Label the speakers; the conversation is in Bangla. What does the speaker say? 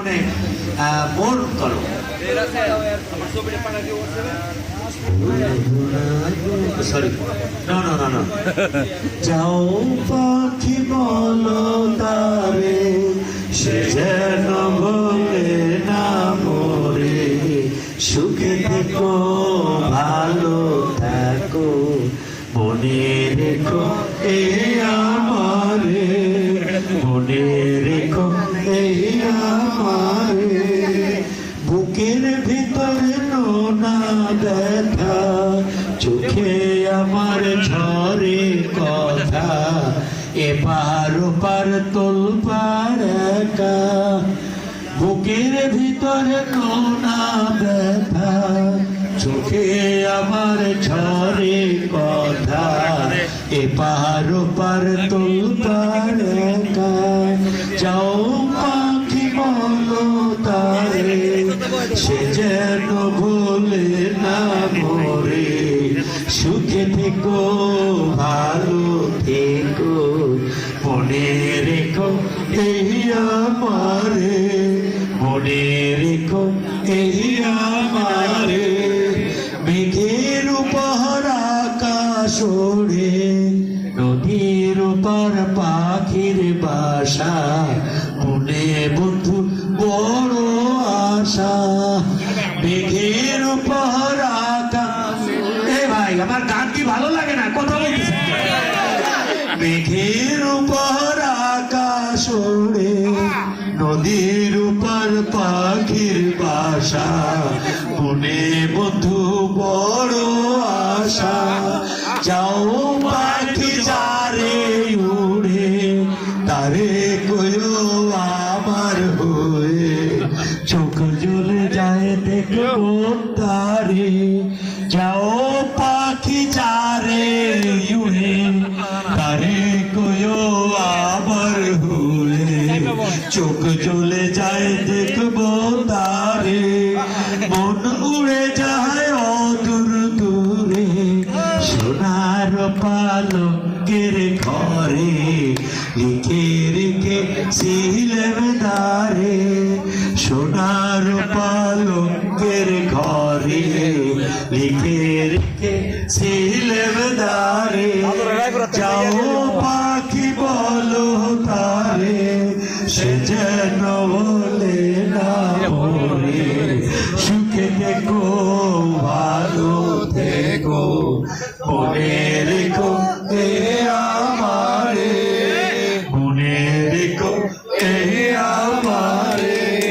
Speaker 1: আহ, মন করো সরি না না না না যাও পাখি বলো তারে সে যেন বলে না মরে। সুখে থেকো ভালো থাকো মনে রেখো এই আমারে। মনে রেখো এই আমারে। বুকের ভিতরে নোনা ব্যথা, চোখে আমার ঝরে কথা। এপার ওপার তোল পাড়াকা বুকের ভিতরে নোনা ব্যথা, চোখে আমার ঝরে কথা। এপার ওপার তোল পাড়াকা যাও পাখি বলো তারে, সে যেন ভুলে না মরে। সুখে থেকো, ভালো থেকো, মনে রেখো এই আমারে, মনে রেখো এই আমারে। মেঘের উপর আকাশ ওড়ে নদীর পাখির বাসা, মনে বন্ধু বড় আশা। মেঘের উপর আকাশ। ভাই, আমার গান কি ভালো লাগে না? কথা বলতেছি মেঘের উপর আকাশ ওড়ে, নদীর উপর পাখির বাসা। মনে বন্ধু বড় আশা। যাও আমার হয়ে চোখ জ্বলে যায় দেখো তারে। যাও পাখি চারে তারে কয়ো আবার হয়ে চোখ জ্বলে যায় দেখব তারে। মন উড়ে যায় অদূর দূরে। সোনার পালকের ঘরে লিখে রেখে ছিলেম কিনারে সোনার পালঙ্কের ঘরে লিখে রেখে ছিলেন দারে যাও পাখি বলো তারে সে যেন বলে না সুখে দেখো ভালো দেখো বলে